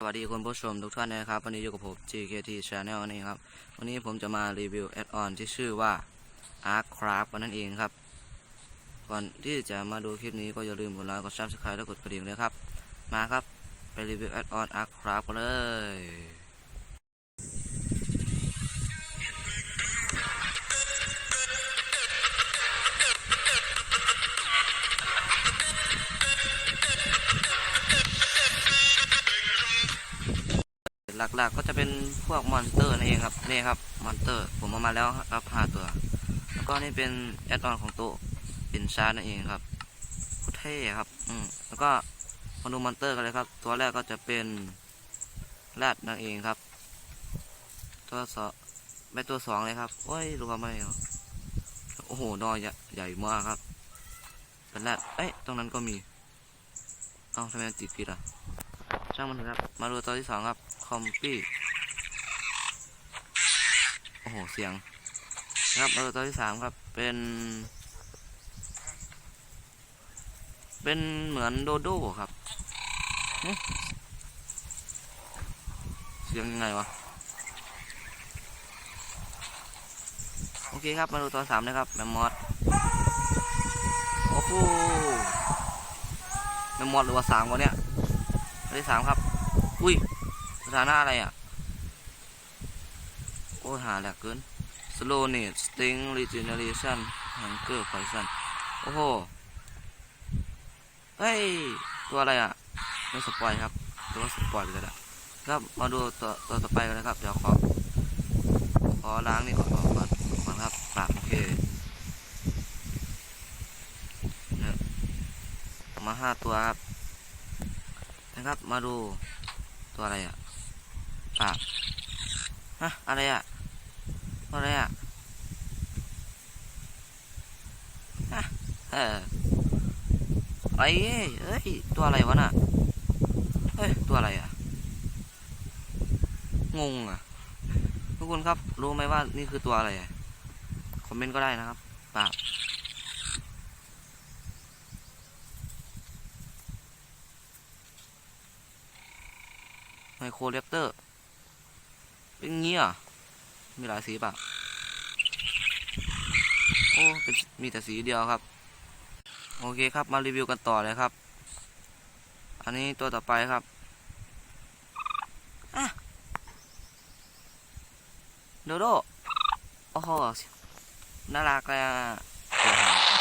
สวัสดีคุณผู้ชมทุกท่านนะครับ วันนี้อยู่กับผม GKT Channel นี่ครับ วันนี้ผมจะมารีวิวแอดออนที่ชื่อว่า Arc Craft นั่นเองครับ ก่อนที่จะมาดูคลิปนี้ก็อย่าลืมกดไลค์กด Subscribe และกดกระดิ่งด้วยครับ มาครับ ไปรีวิวแอดออน Arc Craft กันเลย หลักๆก็จะเป็นพวกมอนสเตอร์นั่นเองครับนี่ครับมอนสเตอร์ผมเอามาแล้วครับห้าตัว แล้วก็นี่เป็นแอดออนของตัวเป็นชาร์นั่นเองครับโคตรเท่ครับอืมแล้วก็มาดูมอนสเตอร์กันเลยครับ ตัวแรกก็จะเป็นแรดนั่นเองครับ ตัวสองไปตัวสองเลยครับโอ้ยรวมมาเลยครับโอ้โหนอใหญ่ใหญ่มากครับเป็นแรดเอ้ยตรงนั้นก็มี เอ้าทำไมติดผิดอะ ช่างมันเถอะครับ มาดูตัวที่สองครับ คอมปี้ โอ้โห เสียง ครับ มาดูตัวที่สามครับ เป็น เป็นเหมือนโดโด้ครับ เสียงยังไงวะ โอเคครับ มาดูตัวสามนะครับ แมมมอสโอ้โหแมมมอสหรือว่าสามวะเนี่ย ตัวที่สามครับ อุ้ยสถานะอะไรอะ โอ้หาแหลกเกิน slow net sting regeneration hunger poison โอ้โห เฮ้ย ตัวอะไรอะไม่สปอยครับตัวสปอยไปเลยละครับมาดูตัวตัวต่อไปกันนะครับ เดี๋ยวขอ ขอล้างนี่ก่อนก่อนก่อนก่อนครับปากโอเคมาห้าตัวครับ นะครับ มาดูตัวอะไรอะปากฮะอะไรอะตัวอะไรอะฮะเออไอ้เอ้ยตัวอะไรวะน่ะเฮ้ยตัวอะไรอะงงอะทุกคนครับรู้ไหมว่านี่คือตัวอะไรคอมเมนต์ก็ได้นะครับปาก ไมโครเลปเตอร์ เป็นงี้เหรอะ มีหลายสีป่ะ โอ้เป็นมีแต่สีเดียวครับ โอเคครับมารีวิวกันต่อเลยครับ อันนี้ตัวต่อไปครับอะโดโดโอ้โหน่ารักเลยอะ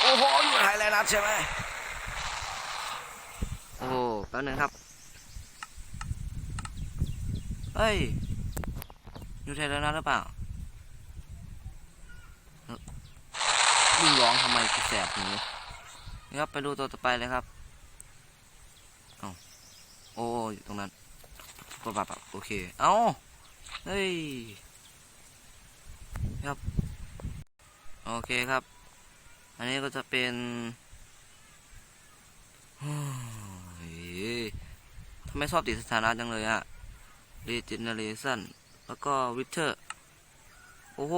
โอ้โหอยู่ไทยแลนด์ใช่ไหมโอ้โหแป๊บนึงครับ เฮ้ยอยู่ไทยแล้วนะหรือเปล่าเอ่อยิ่งร้องทำไมกูแสบหูนี่ครับไปดูตัวต่อไปเลยครับเอาโอ้อยู่ตรงนั้นปะปะปะโอเค เอาเฮ้ยครับโอเคครับ อันนี้ก็จะเป็นเฮ้ยทำไมชอบติดสถานะจังเลยอะ regeneration แล้วก็ wither โอ้โห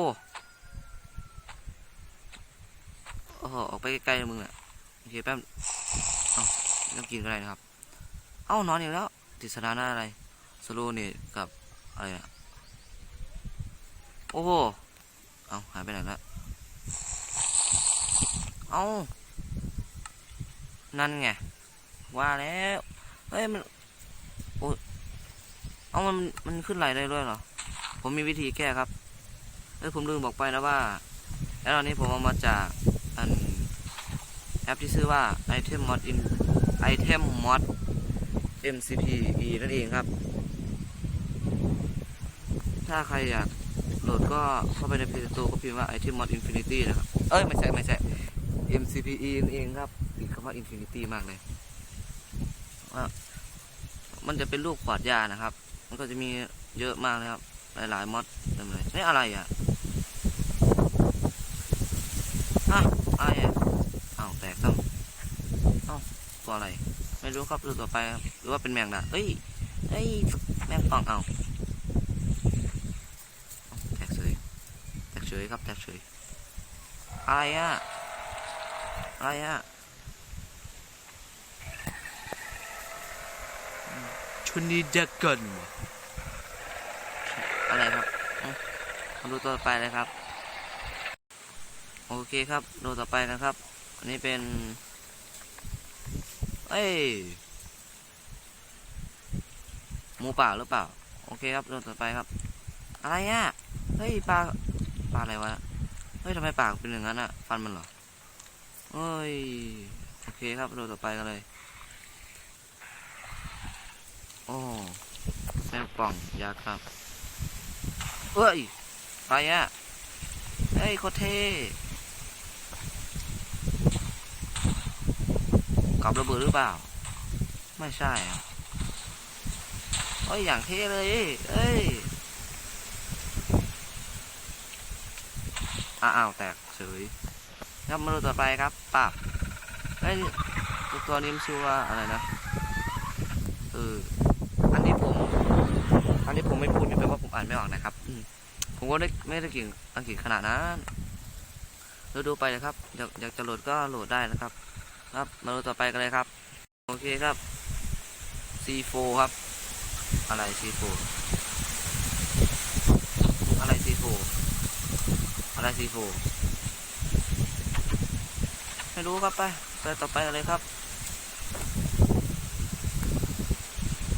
โอ้โห ออกไปใกล้ๆมึงอะโอเคแป๊บเอ้าไม่ต้องกินก็ได้นะครับ เอ้านอนอีกแล้ว ติดสถานะอะไร สโลเนตกับ อะไรอะโอ้โห เอ้าหายไปไหนแล้วเอ้านั่นไง ว่าแล้ว เฮ้ย มัน เอามันมันขึ้นไหลได้ด้วยเหรอ ผมมีวิธีแก้ครับเอ้ยผมลืมบอกไปนะว่าแอปนนี้ผมเอามาจากอันแอปที่ชื่อว่า item mod in item mod mcpe นั่นเองครับ ถ้าใครอยากโหลดก็เข้าไปใน Play Store ก็พิมพ์ว่า item mod infinity นะครับ เอ้ย ไม่ใช่ ไม่ใช่ mcpe นั่นเองครับติดคำว่า infinity มากเลยว่ามันจะเป็นรูปขวดยานะครับ มันก็จะมีเยอะมากเลยครับ หลายๆมอดเต็มเลยนี่อะไรอะฮะอะไรอะอ้าวแตกต้องเอ้าตัวอะไร ไม่รู้ครับดูต่อไปครับหรือว่าเป็นแมงดาเอ้ยเอ้ยแมงป่องเอาเอ้าแตกเฉยแตกเฉยครับแตกเฉยอะไรอะอะไรอะ ชุนีเดกันอะไรครับเอ้ามาดูต่อไปเลยครับ โอเคครับ ดูต่อไปนะครับ อันนี้เป็น เอ้ยหมูป่าหรือเปล่า โอเคครับดูต่อไปครับ อะไรอะ เฮ้ยปลา ปลาอะไรวะ เฮ้ยทำไมปากเป็นอย่างนั้นอะ ฟันมันเหรอเฮ้ย โอเคครับดูต่อไปกันเลย โอ้แมงป่องยักษ์ครับเอ้ยไปอะเฮ้ยโคเท่กับระเบิดหรือเปล่า ไม่ใช่อะเอ้ย อย่างเท่เลยเอ้ยอ้าวแตกเฉยครับมาดูต่อไปครับปับเอ้ยตัวตัวนี้มันชื่อว่าอะไรนะ เออ อันนี้ผม อันนี้ผมไม่พูดไม่แปลว่าผมอ่านไม่ออกนะครับ อืมผมก็ได้ไม่ได้เก่งอังกฤษขนาดนั้นเราดูไปเลยครับ อยากอยากจะโหลดก็โหลดได้นะครับ ครับ มาดูต่อไปกันเลยครับ โอเคครับ C4 ครับ อะไร C4 อะไร C4 อะไร C4 ไม่รู้ครับไป ไปต่อไปกันเลยครับ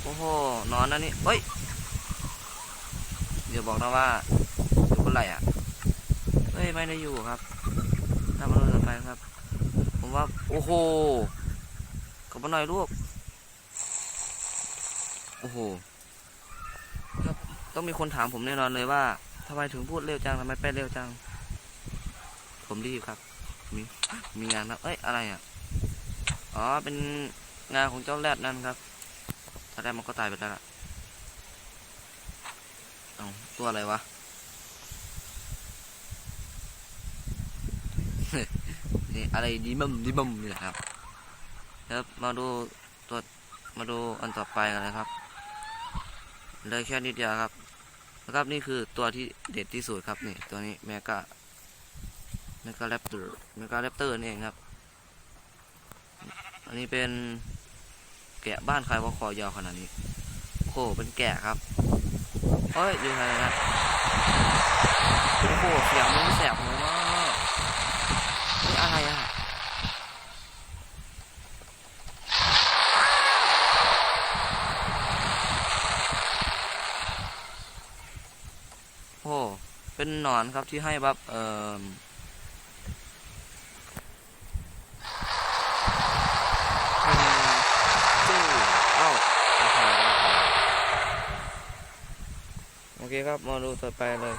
โอ้โหนอนนะนี่เฮ้ย เดี๋ยวบอกนะว่าอยู่บนไหลอะเฮ้ยไม่ได้อยู่ครับถ้ามาดูต่อไปครับ ผมว่าโอ้โหกลับมาหน่อยลูกโอ้โหครับต้องมีคนถามผมแน่นอนเลยว่าทำไมถึงพูดเร็วจังทำไมไปเร็วจัง ผมรีบครับ มีมีงานครับเอ้ยอะไรอะอ๋อเป็นงานของเจ้าแรดนั่นครับถ้าได้มันก็ตายไปแล้วล่ะ ตัวอะไรวะ นี่อะไรดีบัมดีบัมนี่แหละครับ ครับมาดูตัวมาดูอันต่อไปกันเลยครับเลยแค่นิดเดียวครับนะครับนี่คือตัวที่เด็ดที่สุดครับนี่ตัวนี้แมกาแมกาแรปเตอร์แมกาแรปเตอร์นี่เองครับ อันนี้เป็นแกะบ้านใครว่าคอยาวขนาดนี้โอ้โหเป็นแกะครับ เอ้ยอยู่ไรนะโอ้โหเสียงมันแสบหูมากเฮ้ยอะไรอะโอ้เป็นหนอนครับที่ให้แบบเอ่อเป็นชื่อเอ้าอาหารโอ เคครับ มาดูต่อไปเลย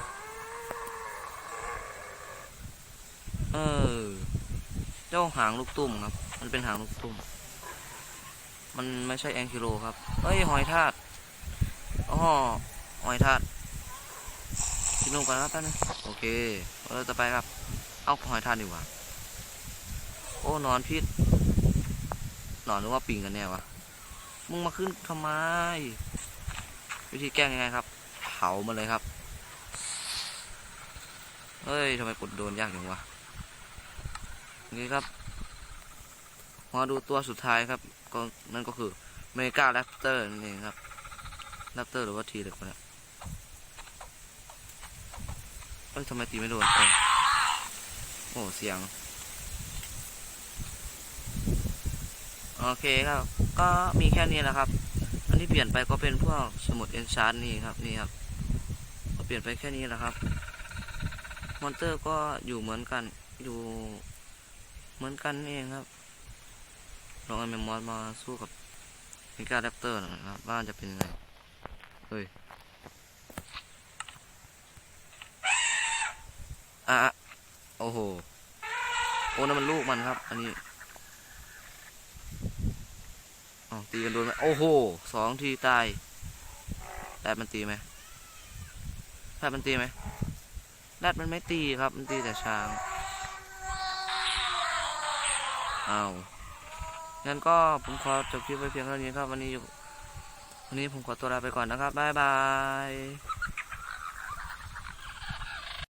เออเจ้าหางลูกตุ้มครับ มันเป็นหางลูกตุ้มมันไม่ใช่แองกิโลครับเฮ้ย หอยทากอ๋อหอยทากกินนมก่อนครับแป๊บนึงโอเคเราต่อไปครับ เอาหอยทากดีกว่า โอ้นอนพิษนอนหรือว่าปิงกันแน่วะ มึงมาขึ้นทำไม วิธีแก้ยังไงครับามันเลยครับ เฮ้ยทำไมกดโดนยากอย่างวะโอเครับ มาดูตัวสุดท้ายครับ ก็นั่นก็คือเมกาแรปเตอร์นั่นเองครับแรปเตอร์หรือว่าทีเล็กคนนี้เอ้ยทำไมตีไม่โดนโอ้เสียง โอเคครับ ก็มีแค่นี้แหละครับ อันที่เปลี่ยนไปก็เป็นพวกสมุดเอนชาร์นี่ครับ นี่ครับ เปลี่ยนไปแค่นี้แหละครับ มอนเตอร์ก็อยู่เหมือนกันอยู่เหมือนกันนี่เองครับลองเอาเมมมอสมาสู้กับมิกาแรปเตอร์นะครับว่าจะเป็นยังไงเฮ้ยอะโอ้โหโอ้นั่นมันลูกมันครับ อันนี้อ๋อตีกันโดนไหมโอ้โหสองทีตายแรดมันตีไหมัตว์มันตีไหมแรดมันไม่ตีครับ มันตีแต่ช้างเอางั้นก็ผมขอจบคลิปไว้เพียงเท่านี้ครับ วันนี้อยู่วันนี้ผมขอตัวลาไปก่อนนะครับ บ๊ายบาย